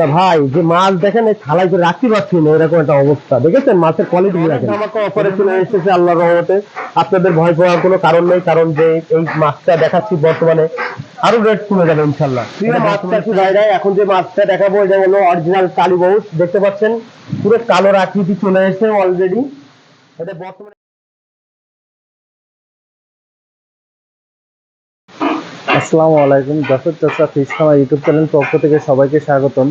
না ভাই যে মাছ দেখেন এই থালায় করে রাখতে পারছি না এরকম একটা অবস্থা। দেখেছেন? মাছের কোয়ালিটি দেখেন। আমাকে এসেছে আল্লাহর রহমতে। আপনাদের ভয় পাওয়ার কোনো কারণ নেই কারণ যে এই মাছটা দেখাচ্ছি বর্তমানে আরও রেট কমে যাবে ইনশাল্লাহ প্রিয় মাছ চাষি ভাইরা? এখন যে মাছটা দেখাবো এটা হলো অরিজিনাল কালীবাউস দেখতে পাচ্ছেন? পুরো কালোর আকৃতি চলে এসেছে অলরেডি এটা বর্তমানে আসসালামু আলাইকুম। যশোর চর্চা ফিশ খামার ইউটিউব চ্যানেল পক্ষ থেকে সবাইকে স্বাগতম।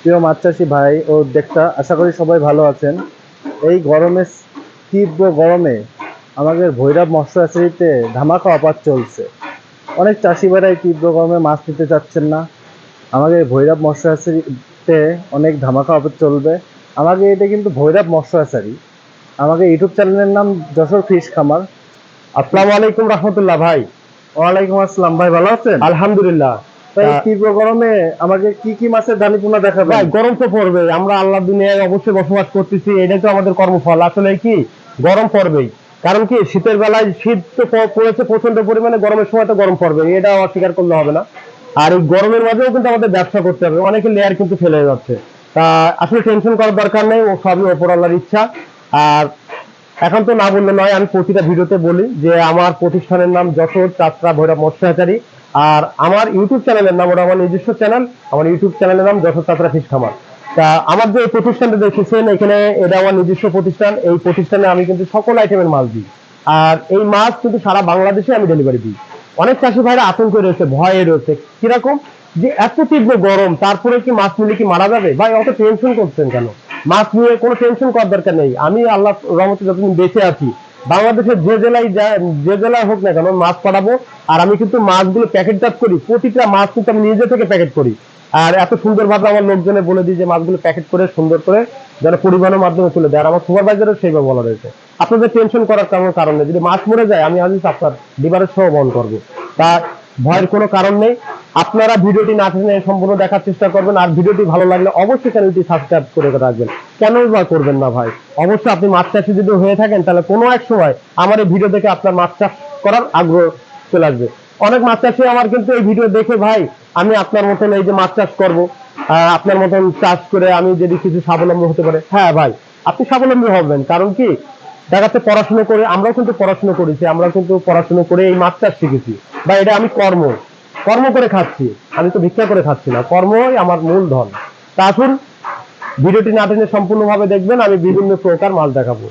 প্রিয় মাছ চাষি ভাই ও দেখতা আশা করি সবাই ভালো আছেন। এই গরমে, তীব্র গরমে আমাদের ভৈরব মৎস্য আচারিতে ধামাকা অপার চলছে। অনেক চাষি ভাইরা এই তীব্র গরমে মাছ নিতে চাচ্ছেন না। আমাদের ভৈরব মৎস্য আচারিতে অনেক ধামাকা অপার চলবে। আমাকে এটা কিন্তু ভৈরব মৎস্যাচারী আমাকে ইউটিউব চ্যানেলের নাম যশোর ফিশ খামার। আসসালামু আলাইকুম রহমতুল্লাহ ভাই। ওয়ালাইকুম আসসালাম। ভাই ভালো আছেন? আলহামদুলিল্লাহ। তো এই তা- তীব্র গরমে আমাকে কি কি মাছের দানি পোনা দেখাবেন? ভাই গরম তো পড়বে আমরা আল্লাহ দুনিয়ায় অবশ্যই বসবাস করতেছি এটাই তো আমাদের কর্মফল। আসলে কি গরম পড়বেই। কারণ কি শীতের বেলায় শীত তো পড়েছে প্রচণ্ড পরিমাণে গরমের সময় তো গরম পড়বে এটা অস্বীকার করলে হবে না। আর এই গরমের মাঝেও কিন্তু আমাদের ব্যবসা করতে হবে। অনেকে লেয়ার কিন্তু ফেলে যাচ্ছে। তা আসলে টেনশন করার দরকার নেই ও সবই ওপর আল্লাহর ইচ্ছা। আর এখন তো না বললে নয়, আমি প্রতিটা ভিডিওতে বলি যে আমার প্রতিষ্ঠানের নাম যশোর চাত্রা ভৈরব মৎস্যাচারী। আর আমার ইউটিউব চ্যানেলের নাম ওটা আমার নিজস্ব চ্যানেল, আমার ইউটিউব চ্যানেলের নাম যশোর চাত্রা ফিশ খামার। তা আমার যে প্রতিষ্ঠানটা দেখেছেন, এখানে এটা আমার নিজস্ব প্রতিষ্ঠান, এই প্রতিষ্ঠানে আমি কিন্তু সকল আইটেমের মাছ দিই। আর এই মাছ কিন্তু সারা বাংলাদেশে আমি ডেলিভারি দিই। অনেক চাষি ভাইরা আতঙ্ক রয়েছে, ভয়ে রয়েছে। কীরকম? যে এত তীব্র গরম, তারপরে কি মাছ নিলে কি মারা যাবে? ভাই, অত টেনশন করছেন কেন? মাছ নিয়ে কোনো টেনশন করার দরকার নেই। আমি আল্লাহ রহমতে যতদিন বেঁচে আছি, বাংলাদেশের যে জেলায় যা- জেলায় হোক না কেন মাছ পাঠাবো। আর আমি কিন্তু মাছগুলো প্যাকেটজাত করি, প্রতিটা মাছ কিন্তু আমি নিজে থেকে প্যাকেট করি। আর এত সুন্দরভাবে আমার লোকজনে বলে দিই যে মাছগুলো প্যাকেট করে, সুন্দর করে যেন পরিবহনের মাধ্যমে তুলে দেয়। আর আমার সুপারভাইজারও সেইভাবে বলা রয়েছে। আপনাদের টেনশন করার কোনো কারণ নেই। যদি মাছ মরে যায়, আমি আজিজ আপনার ডিবারের সহ বহন করব। তা ভয়ের কোনো কারণ নেই। আপনারা ভিডিওটি না টেনে সম্পূর্ণ দেখার চেষ্টা করবেন, আর ভিডিওটি ভালো লাগলে অবশ্যই চ্যানেলটি সাবস্ক্রাইব করে রাখবেন। কেন বা করবেন না ভাই? অবশ্যই আপনি মাছ চাষি যদি হয়ে থাকেন, তাহলে কোনো এক সময় আমার এই ভিডিও দেখে আপনার মাছ চাষ করার আগ্রহ চলে আসবে। অনেক মাছ চাষি আমার কিন্তু এই ভিডিও দেখে, ভাই, আমি আপনার মতন এই যে মাছ চাষ করব আপনার মতন চাষ করে আমি যদি কিছু স্বাবলম্বী হতে পারে। হ্যাঁ ভাই, আপনি স্বাবলম্বী হবেন। কারণ কি? দেখাতে পড়াশোনা করে, আমরাও কিন্তু পড়াশোনা করেছি, আমরা কিন্তু পড়াশোনা করে এই মাছ চাষ শিখেছি। বা এটা আমি কর্ম। কর্ম করে খাচ্ছি। আমি তো ভিক্ষা করে খাচ্ছি না। কর্মই আমার মূল ধন। তা আসুন ভিডিওটি না টেনে সম্পূর্ণভাবে দেখবেন আমি বিভিন্ন প্রকার মাছ দেখাবো।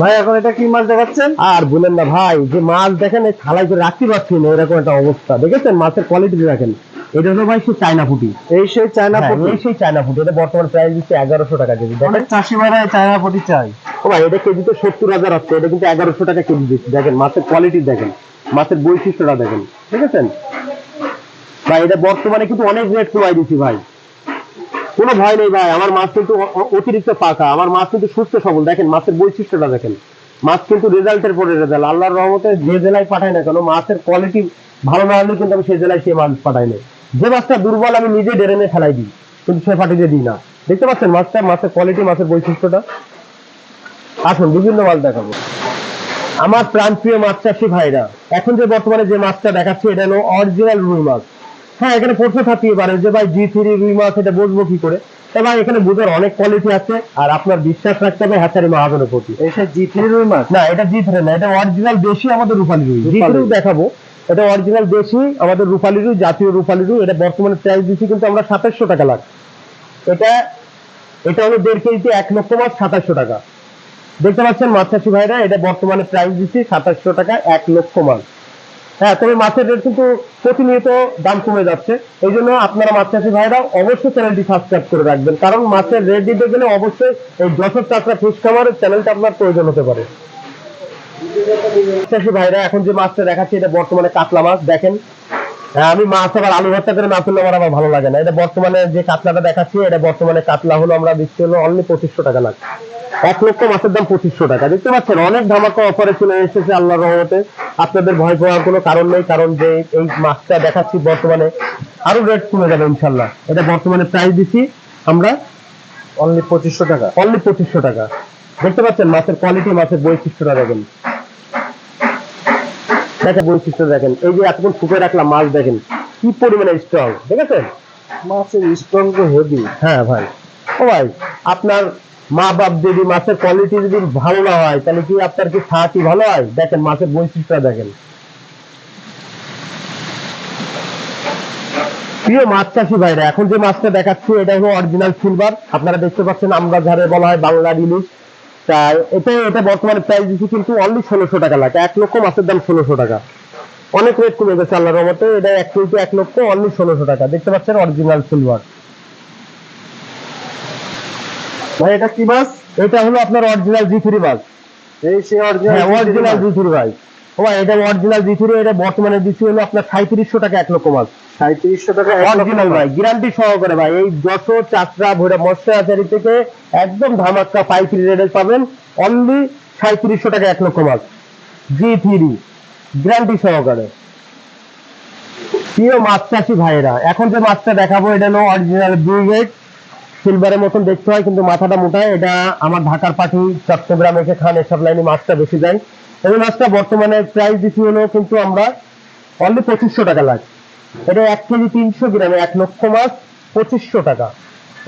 ভাই এখন এটা কি মাছ দেখাচ্ছেন? আর বলেন না ভাই যে মাছ দেখেন এই থালায় করে রাখতে পারছি না এরকম একটা অবস্থা। দেখেছেন? মাছের কোয়ালিটি দেখেন। এটা হলো ভাই সেই চায়না ফুটি এই সেই চায়না হ্যাঁ, পটি। এই সেই চায়না ফুটি এটা বর্তমান প্রাইস দিচ্ছে এগারোশো টাকা কেজি। দেখেন। অনেক চাষি ভাইরা চায়না পটি চাই ও ভাই এটা কেজিতে সত্তর হাজার আসছে। এটা কিন্তু এগারোশো টাকা কেজি দিচ্ছে। দেখেন মাছের কোয়ালিটি দেখেন। মাছের বৈশিষ্ট্যটা দেখেন দেখেছেন ভাই, এটা বর্তমানে কিন্তু অনেক রেট কমাই দিচ্ছি ভাই। কোনো ভয় নেই ভাই, আমার মাছ কিন্তু অতিরিক্ত পাকা, আমার মাছ কিন্তু সুস্থ সবল। দেখেন, মাছের বৈশিষ্ট্যটা দেখেন। মাছ কিন্তু রেজাল্টের পরে রেজাল্ট, আল্লাহর রহমতে যে জেলায় পাঠায় না কেন, মাছের কোয়ালিটি ভালো না হলে কিন্তু আমি সেই জেলায় সেই মাছ পাঠাই না যে মাছটা দুর্বল, আমি নিজে ডেরেনে ফেলাই দিই, কিন্তু সে পাঠিয়ে দিই না। দেখতে পাচ্ছেন মাছটা, মাছের কোয়ালিটি মাছের বৈশিষ্ট্যটা? আসুন, বিভিন্ন মাছ দেখাবো। আমার প্রাণপ্রিয় মাছ চাষি ভাইরা এখন যে বর্তমানে যে মাছটা দেখাচ্ছি এটা হলো অরিজিনাল রুই মাছ। হ্যাঁ এখানে প্রশ্ন থাকতেই পারে যে ভাই জি থ্রি রুই মাছ এটা বুঝব কি করে? এবং এখানে বোঝার অনেক কোয়ালিটি আছে আর আপনার বিশ্বাস রাখতে হবে হ্যাচারি মহাজনের প্রতি। সেই জি থ্রি রুই মাছ? না এটা জি থ্রি না এটা অরিজিনাল দেশি আমাদের রূপালী রুই। জি। থ্রিও দেখাবো এটা অরিজিনাল দেশি আমাদের রূপালী রুই জাতীয় রূপালী রুই এটা বর্তমানে প্রাইস দিচ্ছি কিন্তু আমরা সাতাশশো টাকা লাখ। এটা এটা হলো দেড় কেজিতে এক লক্ষ মাছ সাতাশশো টাকা। দেখতে পাচ্ছেন মাছ চাষি ভাইরা এটা বর্তমানে প্রাইস দিচ্ছি সাতাশশো টাকা এক লক্ষ মাছ। হ্যাঁ তবে মাছের রেট কিন্তু প্রতিনিয়ত দাম কমে যাচ্ছে। এই জন্য আপনারা মাছ চাষি ভাইরা অবশ্যই চ্যানেলটি সাবস্ক্রাইব করে রাখবেন। কারণ মাছের রেট দিতে গেলে অবশ্যই এই যশোর চাষরা ফিস খামারের চ্যানেলটা আপনার প্রয়োজন হতে পারে। চাষি ভাইরা এখন যে মাছটা দেখাচ্ছি এটা বর্তমানে কাতলা মাছ দেখেন। হ্যাঁ, আমি মাছ আবার আলু ভর্তা করে না তুললে আমার আবার ভালো লাগে না। এটা বর্তমানে যে কাতলাটা দেখাচ্ছি এটা বর্তমানে কাতলা হলো আমরা দিচ্ছি হলো অনলি পঁচিশশো টাকা লাখ এক লক্ষ মাছের দাম পঁচিশশো টাকা। দেখতে পাচ্ছেন অনেক ধামাকা অফারে চলে এসেছে আল্লাহর রহমতে। আপনাদের ভয় পাওয়ার কোনো কারণ নেই কারণ যে এই মাছটা দেখাচ্ছি বর্তমানে আরও রেট কমে যাবে ইনশাল্লাহ এটা বর্তমানে প্রাইস দিচ্ছি আমরা অনলি পঁচিশশো টাকা। অনলি পঁচিশশো টাকা। দেখতে পাচ্ছেন মাছের কোয়ালিটি মাছের বৈশিষ্ট্যটা দেখেন। দেখেন বৈশিষ্ট্য দেখেন। এই যে এতক্ষণ ফুটে রাখলাম মাছ দেখেন কি পরিমাণে স্ট্রং ঠিক আছে মাছের স্ট্রং তো হেভি হ্যাঁ ভাই। ও ভাই আপনার মা বাপ যদি মাছের কোয়ালিটি যদি ভালো না হয়, তাহলে কি আপনার কি খাওয়া কি ভালো হয়? দেখেন মাছের বৈশিষ্ট্য দেখেন। প্রিয় মাছ চাষি ভাইরা, এখন যে মাছটা দেখাচ্ছি, এটা হলো অরিজিনাল সিলভার আপনারা দেখতে পাচ্ছেন আমরা ঝাড়ে বলা হয় বাংলা ইলিশ তা এটা এটা বর্তমানে প্রাইস দিচ্ছি কিন্তু অনলি ষোলোশো টাকা লাগে এক লক্ষ মাছের দাম ষোলোশো টাকা। অনেক রেট কমে গেছে আল্লাহর রহমতে। এটা এক কেজি এক লক্ষ অনলি ষোলোশো টাকা। দেখতে পাচ্ছেন অরিজিনাল সিলভার ভাই এটা কি মাছ এটা হলো আপনার অরিজিনাল জি থ্রি মাছ এই সে অরিজিনাল অরিজিনাল জি থ্রি ভাই। ও ভাই এটা অরিজিনাল জি থ্রি এটা বর্তমানে দিচ্ছি হলো আপনার সাঁত্রিশশো টাকা এক লক্ষ মাছ সাঁত্রিশশো টাকা অরিজিনাল ভাই গ্যারান্টি সহকারে ভাই এই যশোর চাকরা ভৈরা থেকে একদম ধামাক্কা পাইকারি রেটে পাবেন। অনলি সাঁত্রিশশো টাকা এক লক্ষ মাছ জি থ্রি গ্যারান্টি সহকারে। প্রিয় মাছ চাষি ভাইয়েরা এখন যে মাছটা দেখাবো এটা হলো অরিজিনাল ব্রুগেট সিলভারের মতন দেখতে হয় কিন্তু মাথাটা মোটা। এটা আমার ঢাকার পাখি চট্টগ্রাম এসে খান এসব লাইনে মাছটা বেশি যায় এই মাছটা বর্তমানে প্রাইস দিচ্ছি হলো কিন্তু আমরা অনলি পঁচিশশো টাকা লাগে এটা এক কেজি তিনশো গ্রামে এক লক্ষ মাছ পঁচিশশো টাকা।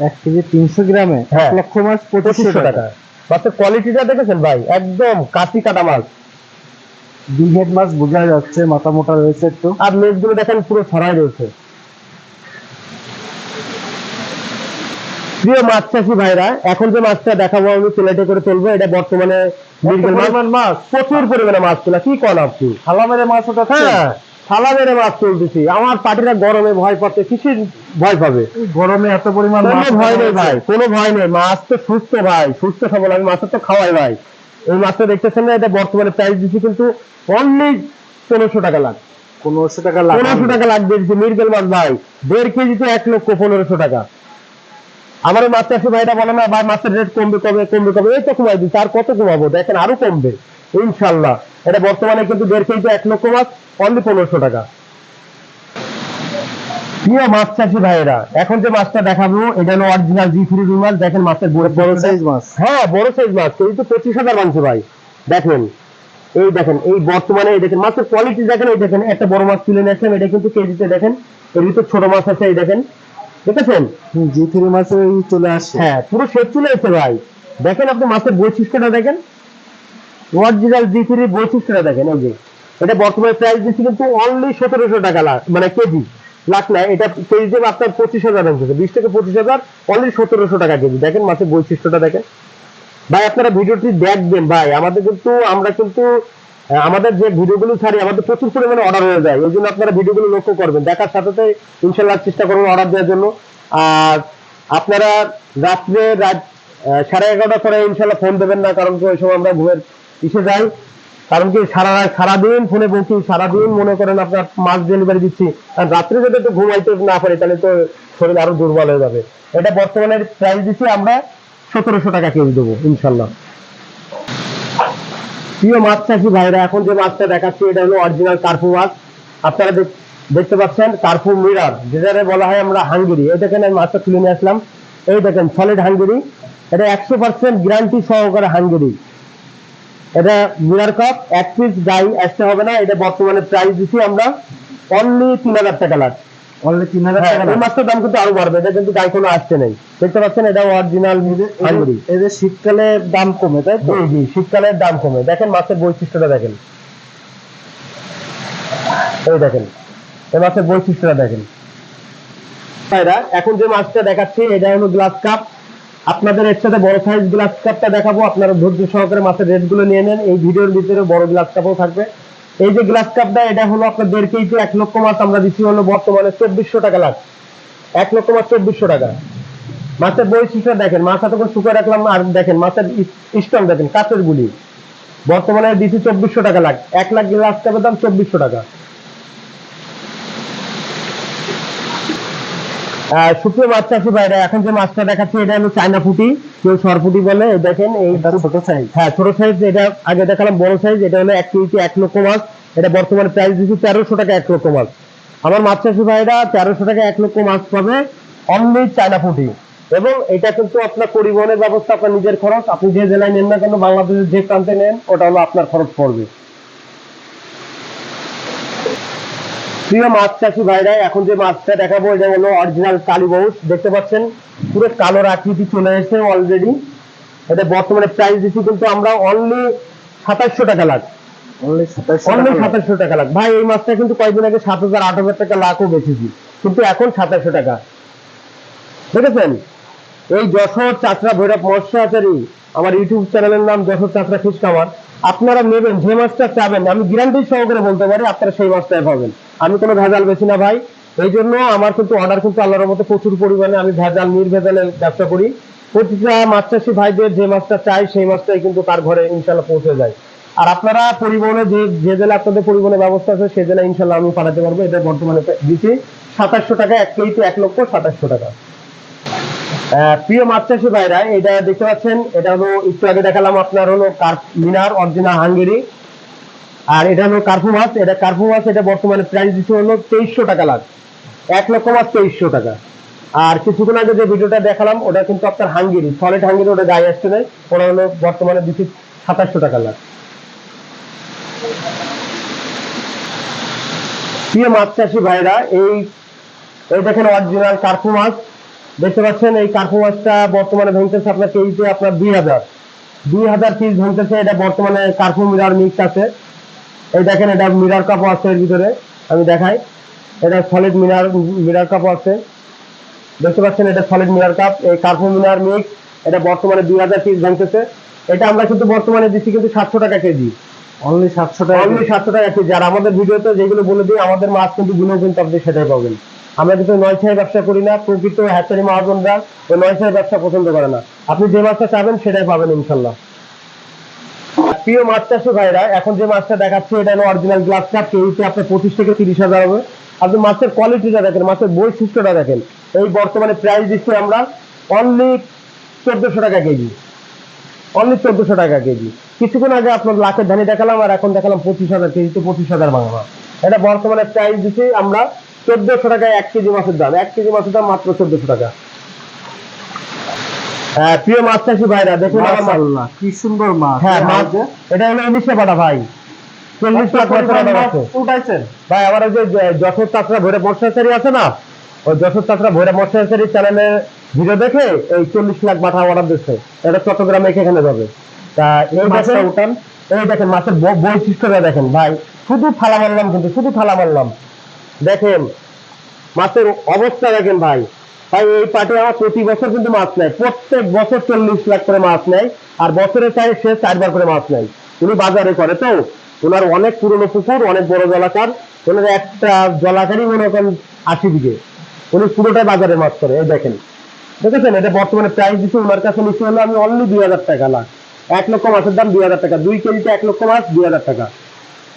এক কেজি তিনশো গ্রামে হ্যাঁ। এক লক্ষ মাছ পঁচিশশো টাকা। মাছের কোয়ালিটিটা দেখেছেন ভাই? একদম কাঁচি কাটা মাছ। দুই হেড মাছ বোঝা যাচ্ছে মাথা মোটা রয়েছে একটু। আর লেজগুলো দেখেন পুরো ছড়াই রয়েছে। প্রিয় মাছ চাষি ভাইরা এখন যে মাছটা দেখাবো আমি প্লেটে করে তুলবো এটা বর্তমানে মাছ। প্রচুর পরিমাণে মাছ তোলা কি কন আপনি? থালা মেরে মাছ ওঠাচ্ছে হ্যাঁ থালা মেরে মাছ তুলতেছি। আমার পাটিরা গরমে ভয় পাচ্ছে কিসের ভয় পাবে? গরমে এত পরিমাণ কোনো ভয় নেই ভাই কোনো ভয় নেই। মাছ তো সুস্থ ভাই সুস্থ সবল আমি মাছের তো খাওয়াই ভাই। এই মাছটা দেখতেছেন না এটা বর্তমানে প্রাইস দিচ্ছি কিন্তু অনলি পনেরোশো টাকা লাখ। পনেরোশো টাকা লাভ পনেরোশো টাকা লাগবে মিরগেল মাছ ভাই দেড় কেজিতে এক লক্ষ পনেরোশো টাকা। আমার ওই মাছ চাষি ভাইটা বলে না ভাই মাছের রেট কমবে কমবে কমবে কমবে এই তো কমাই দিচ্ছে আর কত কমাবো দেখেন আরও কমবে ইনশাল্লাহ। এটা বর্তমানে কিন্তু দেড় কেজিতে এক লক্ষ মাছ অনলি পনেরোশো টাকা। প্রিয় মাছ চাষি ভাইয়েরা এখন যে মাছটা দেখাবো এটা হলো অরিজিনাল জি থ্রি রুই মাছ দেখেন মাছের বড় বড় সাইজ মাছ। হ্যাঁ বড় সাইজ মাছ কেজি তো পঁচিশ হাজার মাংস ভাই। দেখেন এই দেখেন এই বর্তমানে এই দেখেন মাছের কোয়ালিটি দেখেন এই দেখেন একটা বড় মাছ তুলে নিয়ে আসলাম এটা কিন্তু কেজিতে দেখেন এর ভিতর ছোট মাছ আছে এই দেখেন। দেখেছেন? জি থ্রি মাছের চলে আসছে। হ্যাঁ পুরো সেট চলে এসে ভাই। দেখেন আপনি মাছের বৈশিষ্ট্যটা দেখেন। অরিজিনাল জি থ্রির বৈশিষ্ট্যটা দেখেন এই যে। এটা বর্তমানে প্রাইস দিচ্ছি কিন্তু অনলি সতেরোশো টাকা লাখ মানে কেজি। লাখ না এটা কেজি দেবে আপনার পঁচিশ হাজার অংশ বিশ থেকে পঁচিশ হাজার অনলি সতেরোশো টাকা কেজি। দেখেন মাছের বৈশিষ্ট্যটা দেখেন। ভাই আপনারা ভিডিওটি দেখবেন ভাই। আমাদের কিন্তু আমরা কিন্তু আমাদের যে ভিডিওগুলো ছাড়ি, আমাদের প্রচুর পরিমাণে অর্ডার হয়ে যায়। ওই জন্য আপনারা ভিডিওগুলো লক্ষ্য করবেন। দেখার সাথে ইনশাল্লাহ চেষ্টা করবেন অর্ডার দেওয়ার জন্য। আর আপনারা রাত্রে রাত সাড়ে এগারোটার পরে ইনশাল্লাহ ফোন দেবেন না, কারণ কি ওই সময় আমরা ঘুমের ইসে যাই। কারণ কি, সারা সারাদিন ফোনে বলছি সারাদিন মনে করেন আপনার মাছ ডেলিভারি দিচ্ছি। আর রাত্রে যদি একটু ঘুমাইতে না পারি, তাহলে তো শরীর আরও দুর্বল হয়ে যাবে। এটা বর্তমানে প্রাইস দিচ্ছি আমরা সতেরোশো টাকা কেজি দেবো, ইনশাল্লাহ। প্রিয় মাছ চাষি ভাইরা, এখন যে মাছটা দেখাচ্ছি, এটা হলো অরিজিনাল কার্পু মাছ। আপনারা দেখ- দেখতে পাচ্ছেন কার্পু মিরার। যেটারে বলা হয় আমরা হাঙ্গেরি। এই দেখেন আমি মাছটা তুলে নিয়ে আসলাম। এই দেখেন সলিড হাঙ্গেরি। এটা একশো পার্সেন্ট গ্যারান্টি সহকারে হাঙ্গেরি। এটা মিরার কাপ, এক পিস গাই আসতে হবে না। এটা বর্তমানে প্রাইস দিচ্ছি আমরা অনলি তিন হাজার টাকা লাখ। অনলি তিন হাজার হ্যাঁ, টাকা এই মাছটার দাম কিন্তু আরও বাড়বে এটা কিন্তু গাই কোনো আসছে নেই। দেখতে পাচ্ছেন এটা অরিজিনাল হাঙ্গেরি এদের- এদের শীতকালে দাম কমে তাই তো? জি জি দাম কমে। দেখেন মাছের বৈশিষ্ট্যটা দেখেন। এই দেখেন এই মাছের বৈশিষ্ট্যটা দেখেন। ভাইরা এখন যে মাছটা দেখাচ্ছি এটা হলো গ্লাস কাপ আপনাদের এর সাথে বড় সাইজ গ্লাস কাপটা দেখাবো। আপনারা ধৈর্য সহকারে মাছের রেটগুলো নিয়ে নেন। এই ভিডিওর ভিতরে বড় গ্লাস কাপও থাকবে। এই যে গ্লাস কাপটা এটা হলো আপনার দেড় কেজি, এক লক্ষ মাছ আমরা দিচ্ছি হলো বর্তমানে চব্বিশশো টাকা লাখ এক লক্ষ মাছ চব্বিশশো টাকা। মাছের বৈশিষ্ট্য দেখেন, মাছ এতক্ষণ শুকিয়ে রাখলাম, আর দেখেন মাছের স্টম দেখেন, কাঁচের গুলি। বর্তমানে দিচ্ছি চব্বিশশো টাকা লাখ এক লাখ গ্লাস কাপের দাম চব্বিশশো টাকা। সুপ্রিয় মাছ চাষি ভাইরা এখন যে মাছটা দেখাচ্ছি এটা হলো চায়না ফুটি কেউ সরপুটি বলে দেখেন এই ছোট সাইজ হ্যাঁ ছোট সাইজ এটা আগে দেখালাম বড় সাইজ এটা হলো এক কেজি এক লক্ষ মাছ। এটা বর্তমানে প্রাইস দিচ্ছি তেরোশো টাকা এক লক্ষ মাছ। আমার মাছ চাষি ভাইরা তেরোশো টাকা এক লক্ষ মাছ পাবে অনলি চায়না ফুটি এবং এটা কিন্তু আপনার পরিবহনের ব্যবস্থা আপনার নিজের খরচ। আপনি যে জেলায় নেন না কেন বাংলাদেশের যে প্রান্তে নেন ওটা হলো আপনার খরচ পড়বে। প্রিয় মাছ চাষি ভাইরা এখন যে মাছটা দেখাবো এটা হলো অরিজিনাল কালীবাউস দেখতে পাচ্ছেন পুরো কালোর আকৃতি চলে এসেছে অলরেডি এটা বর্তমানে প্রাইস দিচ্ছি কিন্তু আমরা অনলি সাতাশশো টাকা লাখ। অনলি সাতাশশো টাকা লাখ। ভাই এই মাছটা কিন্তু কয়েকদিন আগে সাত হাজার আট হাজার টাকা লাখও বেচেছি। কিন্তু এখন সাতাশশো টাকা। দেখেছেন? এই যশোর চাকরা ভৈরব মৎস্য আচারী আমার ইউটিউব চ্যানেলের নাম যশোর চাকরা ফিশ খামার। আপনারা নেবেন, যে মাছটা চাবেন, আমি গ্যারান্টি সহকারে বলতে পারি, আপনারা সেই মাছটাই পাবেন। আমি কোনো ভেজাল বেছি না ভাই। এই জন্য আমার কিন্তু অর্ডার কিন্তু আল্লাহর মতো প্রচুর পরিমাণে আমি ভেজাল, নির্ভেজালের ব্যবসা করি। প্রতিটা মাছ চাষি ভাইদের যে মাছটা চাই সেই মাছটাই কিন্তু তার ঘরে ইনশাল্লাহ পৌঁছে যায়। আর আপনারা পরিবহনে যে যে জেলা আপনাদের পরিবহনের ব্যবস্থা আছে, সেই জেলা ইনশাল্লাহ আমি পাঠাতে পারব। এটা বর্তমানে দিচ্ছি সাতাশশো টাকা, এক কেজিতে এক লক্ষ সাতাশশো টাকা। প্রিয় মাছ চাষি ভাইরা, এটা দেখতে পাচ্ছেন, এটা হলো, একটু আগে দেখালাম আপনার হলো মিনার, অরিজিনাল হাঙ্গেরি। আর এটা হলো কার্পু মাছ, এটা কার্পু মাছ, এটা বর্তমানে প্রাইস দিচ্ছে হলো তেইশশো টাকা লাখ। এক লক্ষ মাছ তেইশশো টাকা। আর কিছুক্ষণ আগে যে ভিডিওটা দেখালাম, ওটা কিন্তু আপনার হাঙ্গেরি সলিড হাঙ্গেরি, ওটা গায়ে আসছে না, ওটা হলো বর্তমানে দিচ্ছি সাতাশশো টাকা লাখ। প্রিয় মাছ চাষি ভাইরা, এই এই দেখেন অরিজিনাল কার্পু মাছ। দেখতে পাচ্ছেন এই কার্পু মাছটা বর্তমানে ভেঙতেছে আপনার কেজিতে আপনার দুই হাজার। দুই হাজার পিস ভেঙতেছে এটা বর্তমানে কার্পু মিরার মিক্স আছে। এই দেখেন এটা মিরার কাপও আছে এর ভিতরে আমি দেখাই। এটা সলিড মিনার মিরার কাপও আছে। দেখতে পাচ্ছেন এটা সলিড মিরার কাপ এই কার্পু মিনার মিক্স এটা বর্তমানে দুই হাজার পিস ভাঙতেছে এটা আমরা কিন্তু বর্তমানে দিচ্ছি কিন্তু সাতশো টাকা কেজি। অনলি সাতশো টাকা অনলি সাতশো টাকা কেজি। আর আমাদের ভিডিওতে যেগুলো বলে দিই আমাদের মাছ কিন্তু গুলো কিন্তু আপনি সেটাই পাবেন। আমরা কিন্তু নয় ছয় ব্যবসা করি না, প্রকৃত হ্যাচারি মহাজনরা ওই নয় ছয় ব্যবসা পছন্দ করে না। আপনি যে মাছটা চাবেন সেটাই পাবেন ইনশাল্লাহ। প্রিয় মাছ চাষি ভাইরা, এখন যে মাছটা দেখাচ্ছে, এটা হলো অরিজিনাল গ্লাস কাপ কেজিতে আপনার পঁচিশ থেকে তিরিশ হাজার হবে। আপনি মাছের কোয়ালিটিটা দেখেন, মাছের বৈশিষ্ট্যটা দেখেন। এই বর্তমানে প্রাইস দিচ্ছি আমরা অনলি চোদ্দশো টাকা কেজি। অনলি চোদ্দশো টাকা কেজি। কিছুক্ষণ আগে আপনার লাখের ধানি দেখালাম, আর এখন দেখালাম পঁচিশ হাজার কেজিতে পঁচিশ হাজার বাংলা এটা বর্তমানে প্রাইস দিচ্ছি আমরা চোদ্দশো টাকায় এক কেজি মাছের দাম। এক কেজি মাছের দাম মাত্র চোদ্দশো টাকা। হ্যাঁ, প্রিয় মাছ চাষি ভাইরা দেখুন কি সুন্দর মাছ। হ্যাঁ মাছ এটা হলো ইলিশে পাটা ভাই। চল্লিশ লাখ উঠাইছেন? ভাই আমার ওই যে যশোর চাষরা মৎস্যাচারী আছে না? ওই যশোর চাষরা মৎস্যাচারী চ্যানেলে ভিডিও দেখে এই চল্লিশ লাখ মাথা অর্ডার দিচ্ছে। এটা চট্টগ্রামে এখানে যাবে। তা এই মাছটা উঠান। এই দেখেন মাছের বৈশিষ্ট্যটা দেখেন ভাই। শুধু থালা মারলাম কিন্তু শুধু থালা মারলাম। দেখেন, মাছের অবস্থা দেখেন ভাই। ভাই, এই পাটে আমার প্রতি বছর কিন্তু মাছ নেয়। প্রত্যেক বছর চল্লিশ লাখ করে মাছ নেয় আর বছরে চাই সে চারবার করে মাছ নেয়। উনি বাজারে করে তো। ওনার অনেক পুরনো পুকুর, অনেক বড় জলাকার। ওনার একটা জলাকারই মনে করেন আশি বিঘে। উনি পুরোটাই বাজারে মাছ করে, এই দেখেন। দেখেছেন? এটা বর্তমানে প্রাইস দিচ্ছে ওনার কাছে নিচ্ছে হলো আমি অনলি দুই হাজার টাকা লাখ এক লক্ষ মাছের দাম দুই হাজার টাকা। দুই কেজিতে এক লক্ষ মাছ দুই হাজার টাকা।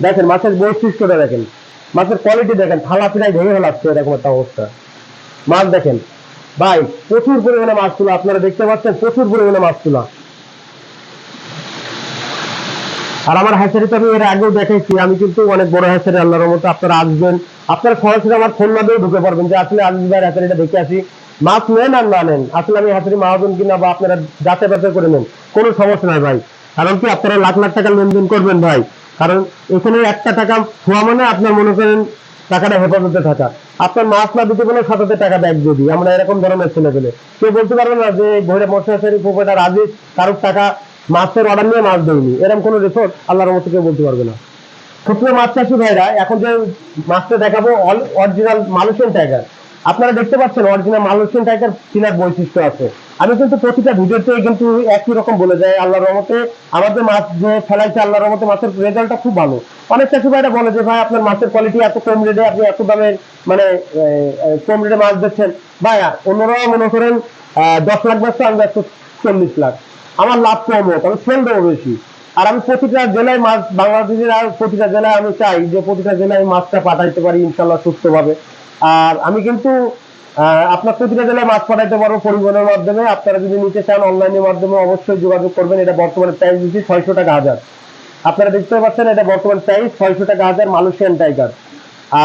দেখেন, মাছের বৈশিষ্ট্যটা দেখেন। মাছের কোয়ালিটি দেখেন, থালা পিনায় ভেঙে ফেলাচ্ছে এরকম একটা অবস্থা। মাছ দেখেন, ভাই, প্রচুর পরিমাণে মাছ তোলা, আপনারা দেখতে পাচ্ছেন প্রচুর পরিমাণে মাছ তোলা। আর আমার হ্যাচারিতে আমি এর আগেও দেখেছি আমি কিন্তু অনেক বড় হ্যাচারি আল্লাহর মতো আপনারা আসবেন। আপনারা সরাসরি আমার ফোন নাম্বারে ঢুকে পারবেন যে আসলে আজিজ ভাইয়ের হ্যাচারিটা দেখে আসি। মাছ নেন আর না নেন, আসলে আমি হ্যাচারি মাহাজন কিনা বা আপনারা যাতে বাতে করে নেন, কোনো সমস্যা নাই ভাই। কারণ কি আপনারা লাখ লাখ টাকা লেনদেন করবেন ভাই। কারণ এখানে একটা টাকা ছোঁয়া মানে আপনার মনে করেন টাকাটা হেফাজতে থাকা। আপনার মাছ না দিতে বলে সাথে টাকা ব্যাগ যদি। আমরা এরকম ধরনের ছেলে পেলে। কেউ বলতে পারবে না যে ভৈরব মশারি প্রোপাইটার আজিজ কারোর টাকা মাছের অর্ডার নিয়ে মাছ দেয়নি। এরকম কোনো রিপোর্ট আল্লাহর মতো কেউ বলতে পারবে না। ক্ষুদ্র মাছ চাষি ভাইরা, এখন যে মাছটা দেখাবো অরিজিনাল মালয়েশিয়ান টাইগার আপনারা দেখতে পাচ্ছেন অরিজিনাল মালয়েশিয়ান টাইগার চিনার বৈশিষ্ট্য আছে। আমি কিন্তু প্রতিটা ভিডিওতে কিন্তু একই রকম বলে যায় আল্লাহর রহমতে। আমাদের মাছ যে ফেলাইছে আল্লাহ রহমতে, মাছের রেজাল্টটা খুব ভালো। অনেক চাষি ভাইরা বলে যে, ভাই, আপনার মাছের কোয়ালিটি এত কম রেটে আপনি এত দামে মানে কম রেটে মাছ দিচ্ছেন। ভাই অন্যরাও মনে করেন দশ লাখ ব্যস্ত আমি ব্যস্ত চল্লিশ লাখ। আমার লাভ কম হোক, আমি সেল দেবো বেশি। আর আমি প্রতিটা জেলায় মাছ, বাংলাদেশের আর প্রতিটা জেলায় আমি চাই যে, প্রতিটা জেলায় মাছটা পাঠাইতে পারি ইনশাল্লাহ সুস্থভাবে। আর আমি কিন্তু আহ, আপনার প্রতিটা জেলায় মাছ পাঠাইতে পারব পরিবহনের মাধ্যমে। আপনারা যদি নিতে চান অনলাইনের মাধ্যমে অবশ্যই যোগাযোগ করবেন। এটা বর্তমানে প্রাইস দিচ্ছি ছয়শো টাকা হাজার। আপনারা দেখতে পাচ্ছেন এটা বর্তমান প্রাইস ছয়শো টাকা হাজার মালয়েশিয়ান টাইগার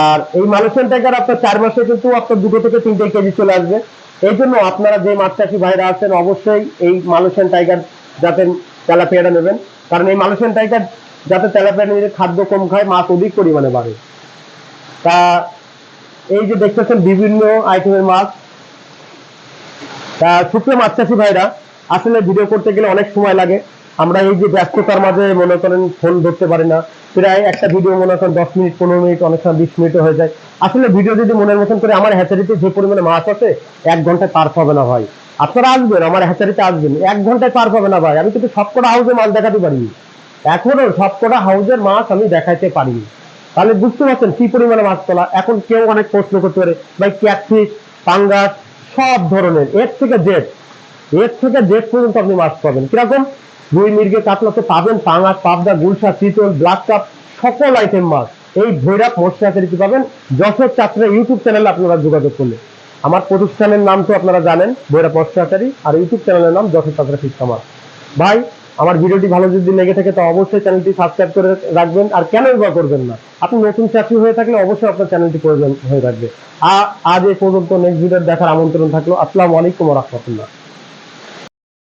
আর এই মালয়েশিয়ান টাইগার আপনার চার মাসে কিন্তু আপনার দুটো থেকে তিনটে কেজি চলে আসবে। এই জন্য আপনারা যে মাছ চাষি ভাইরা আছেন অবশ্যই এই মালয়েশিয়ান টাইগার যাতে তেলাপিয়াটা নেবেন। কারণ এই মালয়েশিয়ান টাইগার যাতে তেলাপিয়া নিয়ে খাদ্য কম খায় মাছ অধিক পরিমাণে বাড়ে। তা এই যে দেখতেছেন বিভিন্ন আইটেমের মাছ শুক্র মাছ চাষি ভাইরা, আসলে ভিডিও করতে গেলে অনেক সময় লাগে। আমরা এই যে ব্যস্ততার মাঝে মনে করেন ফোন ধরতে পারি না। প্রায় একটা ভিডিও মনে করেন দশ মিনিট, পনেরো মিনিট, অনেক সময় বিশ মিনিটও হয়ে যায়। আসলে ভিডিও যদি মনের মতন করে আমার হ্যাচারিতে যে পরিমাণে মাছ আছে, এক ঘন্টায় পার পাবে না ভাই। আপনারা আসবেন, আমার হ্যাচারিতে আসবেন, এক ঘন্টায় পার পাবে না ভাই। আমি কিন্তু সবকটা হাউসে মাছ দেখাতে পারিনি। এখনও সবকটা হাউসের মাছ আমি দেখাইতে পারিনি। তাহলে বুঝতে পারছেন কি পরিমাণে মাছ তোলা। এখন কেউ অনেক প্রশ্ন করতে পারে, ভাই, ক্যাটফিশ, পাঙ্গাস, সব ধরনের, এর থেকে জেট, এর থেকে জেট পর্যন্ত আপনি মাছ পাবেন। কীরকম? রুই, মির্গে কাতলাতে পাবেন, পাঙ্গাস, পাবদা গুলশা চিতল ব্লাক কাপ সকল আইটেম মাছ। এই ভৈরব কি পাবেন? যশোর চাত্রা ইউটিউব চ্যানেলে আপনারা যোগাযোগ করলে। আমার প্রতিষ্ঠানের নাম তো আপনারা জানেন, ভৈরব মৎস্যাচারী, আর ইউটিউব চ্যানেলের নাম যশোর চাত্রা খামার। ভাই আমার ভিডিওটি ভালো যদি লেগে থাকে, তো অবশ্যই চ্যানেলটি সাবস্ক্রাইব করে রাখবেন। আর কেন বা করবেন না? আপনি নতুন চাকরি হয়ে থাকলে অবশ্যই আপনার চ্যানেলটি প্রয়োজন হয়ে থাকবে। আজ এই পর্যন্ত নেক্সট ভিডিও দেখার আমন্ত্রণ থাকল। আসসালামু আলাইকুম রহমতুল্লাহ।